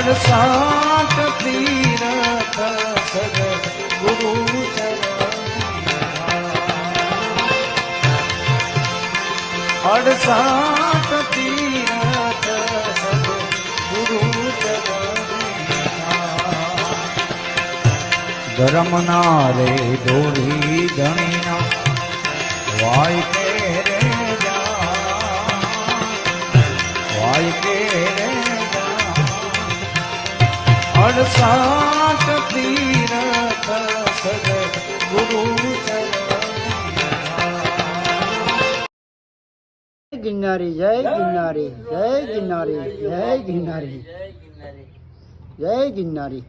અડસાઠ તીરથ સદ ગુરુ અડસાટ તીરથ સદ ગુરુ ધર્મના રે દોરી ધણીના વાય કે રે વાય કે રે અડસાઠ તીરથ સદ ગુરુ ગિરનારી જય ગિરનારી જય ગિરનારી જય ગિરનારી જય ગિરનારી.